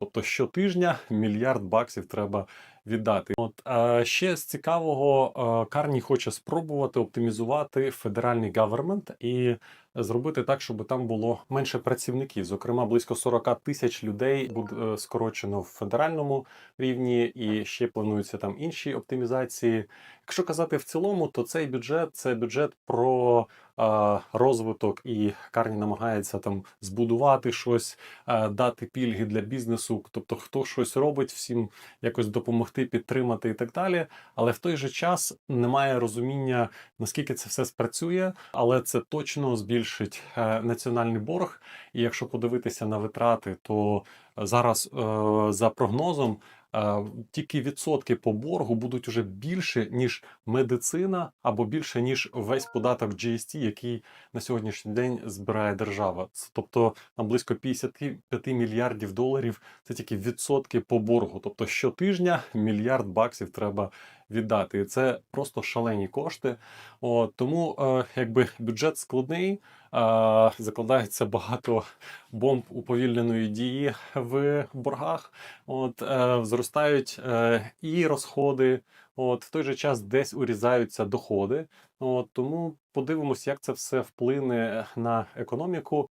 Тобто щотижня мільярд баксів треба віддати. От а ще з цікавого, е, Карні хоче спробувати оптимізувати федеральний гавермент і зробити так, щоб там було менше працівників. Зокрема, близько 40 тисяч людей буде е, скорочено в федеральному рівні, і ще плануються там інші оптимізації. Якщо казати в цілому, то цей бюджет це бюджет про е, розвиток, і Карні намагається там збудувати щось, е, дати пільги для бізнесу. Тобто, хто щось робить, всім якось допомогти, підтримати і так далі. Але в той же час немає розуміння, наскільки це все спрацює, але це точно збільшить е, національний борг. І якщо подивитися на витрати, то зараз е, за прогнозом. Тільки відсотки по боргу будуть уже більше, ніж медицина, або більше, ніж весь податок GST, який на сьогоднішній день збирає держава. Тобто там близько 55 мільярдів доларів це тільки відсотки по боргу. Тобто щотижня мільярд баксів треба віддати. І це просто шалені кошти. От, тому е, якби бюджет складний, е, закладається багато бомб уповільненої дії в боргах. От е, зростають е, і розходи. От в той же час десь урізаються доходи. От тому подивимось, як це все вплине на економіку.